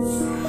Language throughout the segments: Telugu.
నేను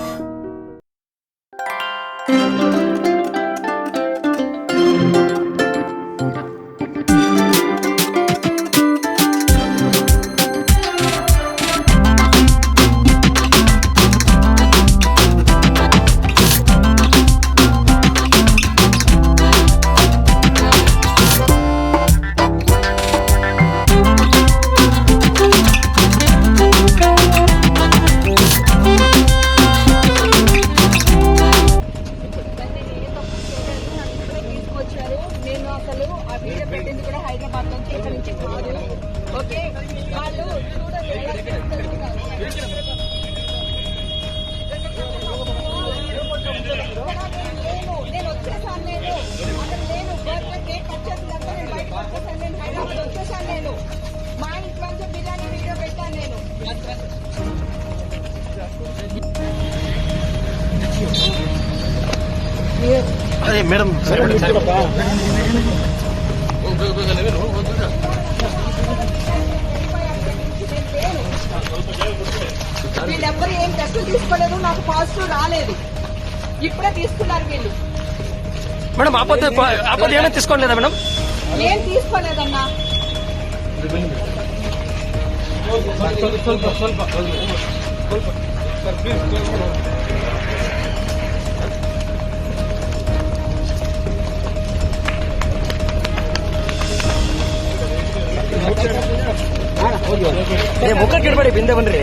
అసలు ఆ వీడియో పెట్టింది కూడా హైదరాబాద్ నుంచి ఇక్కడ నుంచి కాదు. ఓకే? వాళ్ళు నేను నేను వచ్చేసాను నేను. అక్కడ నేను బర్త్డే కేక్ కట్ చేసినాక నేను బయటకు వచ్చేసాను నేను. హైదరాబాద్ వచ్చేసాను నేను. మా ఇంట్లో నుంచి బిర్యానీ వీడియో పెట్టాను నేను. అదే మేడం. వీళ్ళెవ్వరు ఏం టెస్టులు తీసుకోలేదు నాకు పాజిటివ్ రాలేదు. ఇప్పుడే తీసుకున్నారు వీళ్ళు. మేడం ఆపద ఆపద ఏమైనా తీసుకోలేదా మేడం? ఏం తీసుకోలేదన్నా? ಮುಖಕ್ಕೆ ಇಡಬೇಡಿ ಬಿಂದೆ ಬನ್ರಿ